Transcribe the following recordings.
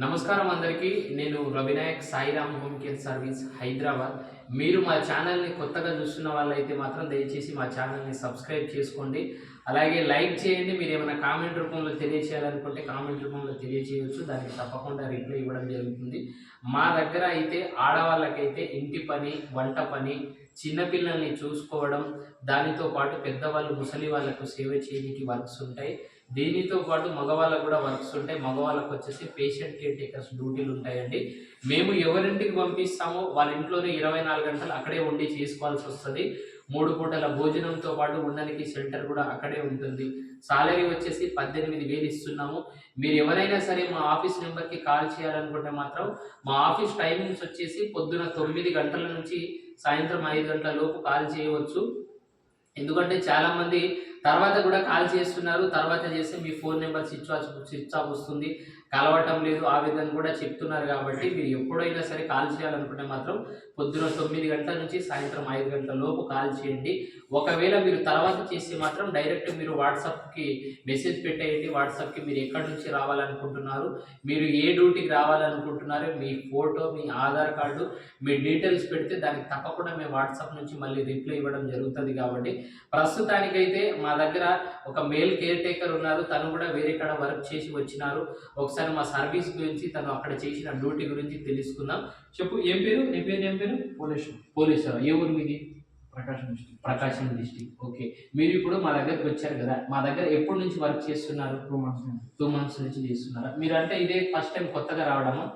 నమస్కారం అందరికీ. నేను Ravinayak Sairam home care service Hyderabad. మీరు మా ఛానల్ని కొత్తగా చూస్తున్న వాళ్ళైతే మాత్రం దయచేసి మా ఛానల్ని సబ్స్క్రైబ్ చేసుకోండి. అలాగే లైక్ చేయండి. మీరు ఏమైనా కామెంట్ రూపంలో తెలియచేయాలనుకుంటే కామెంట్ రూపంలో తెలియచేయవచ్చు. దానికి తప్పకుండా రిప్లై ఇవ్వడం జరుగుతుంది. మా దగ్గర అయితే ఆడవాళ్ళకైతే ఇంటి పని వంట పని చిన్నపిల్లల్ని చూసుకోవడం దానితో పాటు పెద్దవాళ్ళు ముసలి వాళ్ళకు సేవ చేయడానికి వర్క్స్ ఉంటాయి. దీనితో పాటు మగవాళ్ళకు కూడా వర్క్స్ ఉంటాయి. మగవాళ్ళకు వచ్చేసి పేషెంట్ కేర్ టేకర్స్ డ్యూటీలు ఉంటాయండి. మేము ఎవరింటికి పంపిస్తామో వాళ్ళ ఇంట్లోనే ఇరవై నాలుగు గంటలు అక్కడే ఉండి చేసుకోవాల్సి వస్తుంది. మూడు పూటల భోజనంతో పాటు ఉండడానికి షెల్టర్ కూడా అక్కడే ఉంటుంది. సాలరీ వచ్చేసి పద్దెనిమిది వేలు ఇస్తున్నాము. మీరు ఎవరైనా సరే మా ఆఫీస్ నెంబర్కి కాల్ చేయాలనుకుంటే మాత్రం మా ఆఫీస్ టైమింగ్స్ వచ్చేసి పొద్దున తొమ్మిది గంటల నుంచి సాయంత్రం ఐదు గంటల లోపు కాల్ చేయవచ్చు. ఎందుకంటే చాలామంది తర్వాత కూడా కాల్ చేస్తున్నారు. తర్వాత చేస్తే మీ phone number switch off switch off వస్తుంది. కలవటం లేదు. ఆ విధంగా కూడా చెప్తున్నారు కాబట్టి మీరు ఎప్పుడైనా సరే కాల్ చేయాలనుకుంటే మాత్రం పొద్దున తొమ్మిది గంటల నుంచి సాయంత్రం ఐదు గంటల లోపు కాల్ చేయండి. ఒకవేళ మీరు తర్వాత చేస్తే మాత్రం డైరెక్ట్ మీరు వాట్సాప్కి మెసేజ్ పెట్టేయండి. వాట్సాప్కి మీరు ఎక్కడి నుంచి రావాలనుకుంటున్నారు మీరు ఏ డ్యూటీకి రావాలనుకుంటున్నారు మీ ఫోటో మీ ఆధార్ కార్డు మీ డీటెయిల్స్ పెడితే దానికి తప్పకుండా మేము వాట్సాప్ నుంచి మళ్ళీ రిప్లై ఇవ్వడం జరుగుతుంది కాబట్టి ప్రస్తుతానికైతే మా దగ్గర ఒక మేల్ కేర్ టేకర్ ఉన్నారు. తను కూడా వేరే కాడ వర్క్ చేసి వచ్చినారు. ఒకసారి మా సర్వీస్ గురించి తను అక్కడ చేసిన డ్యూటీ గురించి తెలుసుకుందాం. చెప్పు ఏం పేరు? నీ పేరు ఏం పేరు? పోలీసు. పోలీసు? ఏ ఊరు మీది? Prakasam district Prakasam district. Okay. మీరు ఇప్పుడు మా దగ్గరకు వచ్చారు కదా. మా దగ్గర ఎప్పటి నుంచి వర్క్ చేస్తున్నారు? టూ మంత్స్ నుంచి. టూ మంత్స్ నుంచి చేస్తున్నారా? మీరు అంటే ఇదే ఫస్ట్ టైం కొత్తగా రావడమా?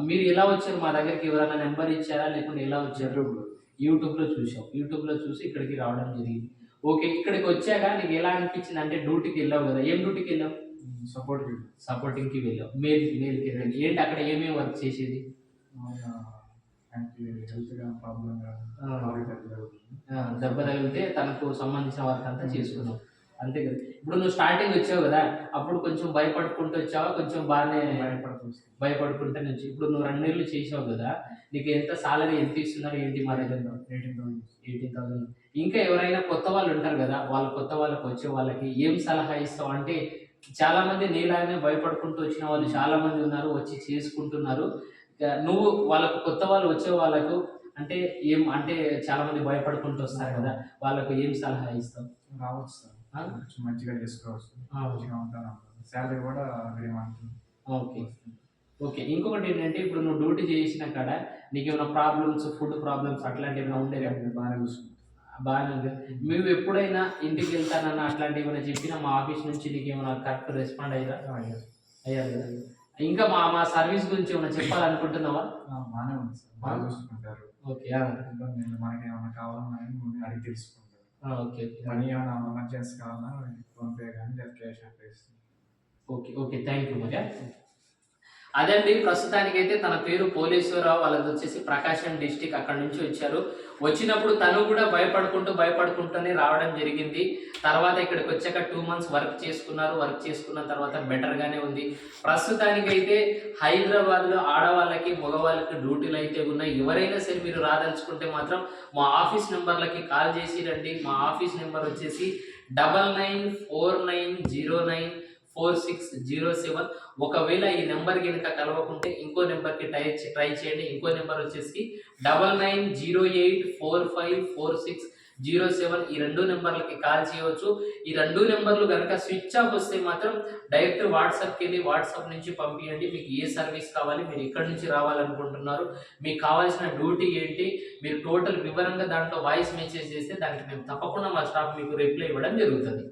మీరు ఎలా వచ్చారు? మా దగ్గరికి ఎవరైనా నెంబర్ ఇచ్చారా? లేకుంటే ఎలా వచ్చారు? యూట్యూబ్లో. చూసాం యూట్యూబ్లో చూసి ఇక్కడికి రావడం జరిగింది. ఓకే ఇక్కడికి వచ్చాక నీకు ఎలా అనిపించింది? అంటే డ్యూటీకి వెళ్ళావు కదా ఏం డ్యూటీకి వెళ్ళావు? సపోర్ట్ సపోర్టింగ్కి వెళ్ళావు. మేల్ మేల్కి వెళ్ళావు. ఏంటి అక్కడ ఏమేమి వర్క్ చేసేది? దెబ్బ తగిలితే తనకు సంబంధించిన వర్క్ అంతా చేసుకున్నావు. అంతే కదా. ఇప్పుడు నువ్వు స్టార్టింగ్ వచ్చావు కదా అప్పుడు కొంచెం భయపడుకుంటూ వచ్చావా? కొంచెం బాగానే భయపడుకుంటూ. నుంచి. ఇప్పుడు నువ్వు రెండు నెలలు చేసావు కదా నీకు ఎంత సాలరీ ఎంత ఇస్తున్నారు ఏంటి మా దగ్గర? ఎయిటీన్ థౌసండ్ ఎయిటీన్ థౌసండ్ ఇంకా ఎవరైనా కొత్త వాళ్ళు ఉంటారు కదా వాళ్ళ కొత్త వాళ్ళకి వచ్చే వాళ్ళకి ఏం సలహా ఇస్తావు? అంటే చాలా మంది నీలాగానే భయపడుకుంటూ వచ్చిన వాళ్ళు చాలా మంది ఉన్నారు వచ్చి చేసుకుంటున్నారు. నువ్వు వాళ్ళకు కొత్త వాళ్ళు వచ్చే వాళ్ళకు అంటే ఏం అంటే చాలా మంది భయపడుకుంటూ వస్తారు కదా వాళ్ళకు ఏం సలహా ఇస్తావు? రావచ్చు మంచిగా చేసుకోవచ్చు. ఉంటాను. శాలరీ కూడా వెరీ మంచి ఓకే. ఓకే. ఇంకొకటి ఏంటంటే ఇప్పుడు నువ్వు డ్యూటీ చేసిన కాడ నీకు ఏమైనా ప్రాబ్లమ్స్ ఫుడ్ ప్రాబ్లమ్స్ అట్లాంటివి ఏమైనా ఉండేదా బాగానే చూసుకుంటాను బాగానే ఉంది. మేము ఎప్పుడైనా ఇంటికి వెళ్తానన్న అట్లాంటివి ఏమైనా చెప్పినా మా ఆఫీస్ నుంచి నీకు ఏమైనా కరెక్ట్ రెస్పాండ్ అయ్యారా? అయ్యారు కదా? ఇంకా మా మా సర్వీస్ గురించి ఏమైనా చెప్పాలనుకుంటున్నావా? బాగానే ఉంది సార్. బాగా చూసుకుంటారు. ఓకే. మనకి ఏమైనా కావాలన్నా అడిగి తెలుసుకుంటారు ఓకే మనీ ఏమైనా ఎమర్జెన్సీ కావాలన్నా ఫోన్పే కానీ లేదా క్యాష్ ఆన్ పే ఇస్తాం ఓకే ఓకే థ్యాంక్ యూ మరి అదండి ప్రస్తుతానికైతే తన పేరు పోలీశ్వరరావు వాళ్ళది వచ్చేసి ప్రకాశం డిస్టిక్ అక్కడ నుంచి వచ్చారు. వచ్చినప్పుడు తను కూడా భయపడుకుంటూ భయపడుకుంటూనే రావడం జరిగింది. తర్వాత ఇక్కడికి వచ్చాక టూ మంత్స్ వర్క్ చేసుకున్నారు. వర్క్ చేసుకున్న తర్వాత బెటర్గానే ఉంది. ప్రస్తుతానికైతే హైదరాబాద్లో ఆడవాళ్ళకి మగవాళ్ళకి డ్యూటీలు అయితే ఉన్నాయి. ఎవరైనా సరే మీరు రాదలుచుకుంటే మాత్రం మా ఆఫీస్ నెంబర్లకి కాల్ చేసి రండి. మా ఆఫీస్ నెంబర్ వచ్చేసి double nine four nine zero nine four six zero seven. ఒకవేళ ఈ నెంబర్ కనుక కలవకుంటే ఇంకో నెంబర్కి ట్రై ట్రై చేయండి. ఇంకో నెంబర్ వచ్చేసి double nine zero eight four five four six zero seven. ఈ రెండు నెంబర్లకి కాల్ చేయవచ్చు. ఈ రెండు నెంబర్లు కనుక స్విచ్ ఆఫ్ వస్తే మాత్రం డైరెక్ట్ వాట్సాప్కి వెళ్ళి వాట్సాప్ నుంచి పంపించండి మీకు ఏ సర్వీస్ కావాలి మీరు ఎక్కడి నుంచి రావాలనుకుంటున్నారు మీకు కావాల్సిన డ్యూటీ ఏంటి మీరు టోటల్ వివరంగా దాంట్లో వాయిస్ మెసేజ్ చేస్తే దానికి మేము తప్పకుండా మా స్టాఫ్ మీకు రిప్లై ఇవ్వడం జరుగుతుంది.